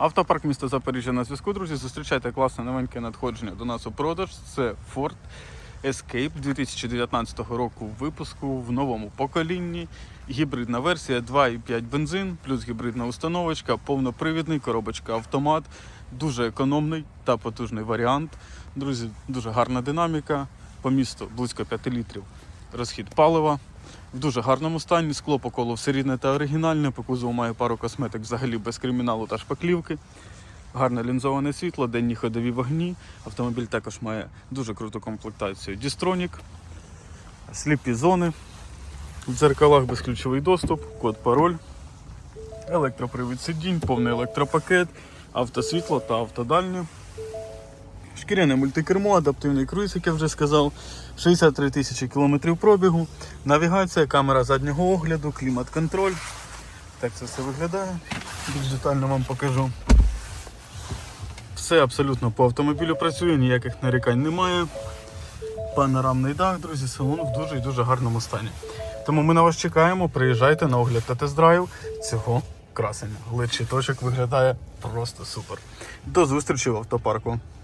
Автопарк міста Запоріжжя на зв'язку, друзі. Зустрічайте класне новеньке надходження до нас у продаж. Це Ford Escape 2019 року випуску в новому поколінні. Гібридна версія 2,5 бензин, плюс гібридна установочка, повнопривідний, коробочка автомат. Дуже економний та потужний варіант. Друзі, дуже гарна динаміка. По місту близько 5 літрів розхід палива. В дуже гарному стані. Скло по колу все рідне та оригінальне. По кузову має пару косметик взагалі без криміналу та шпаклівки. Гарне лінзоване світло, денні ходові вогні. Автомобіль також має дуже круту комплектацію. Дістронік, сліпі зони. В дзеркалах безключовий доступ, код пароль, електропривід сидінь, повний електропакет, автосвітло та автодальню. Шкіряне мультикермо, адаптивний круїз, як я вже сказав, 63 тисячі кілометрів пробігу, навігація, камера заднього огляду, клімат-контроль. Так це все виглядає. Більш детально вам покажу. Все абсолютно по автомобілю працює, ніяких нарікань немає. Панорамний дах, друзі, салон в дуже і дуже гарному стані. Тому ми на вас чекаємо. Приїжджайте на огляд та тест-драйв цього красення. Лед щиточок виглядає просто супер. До зустрічі в автопарку.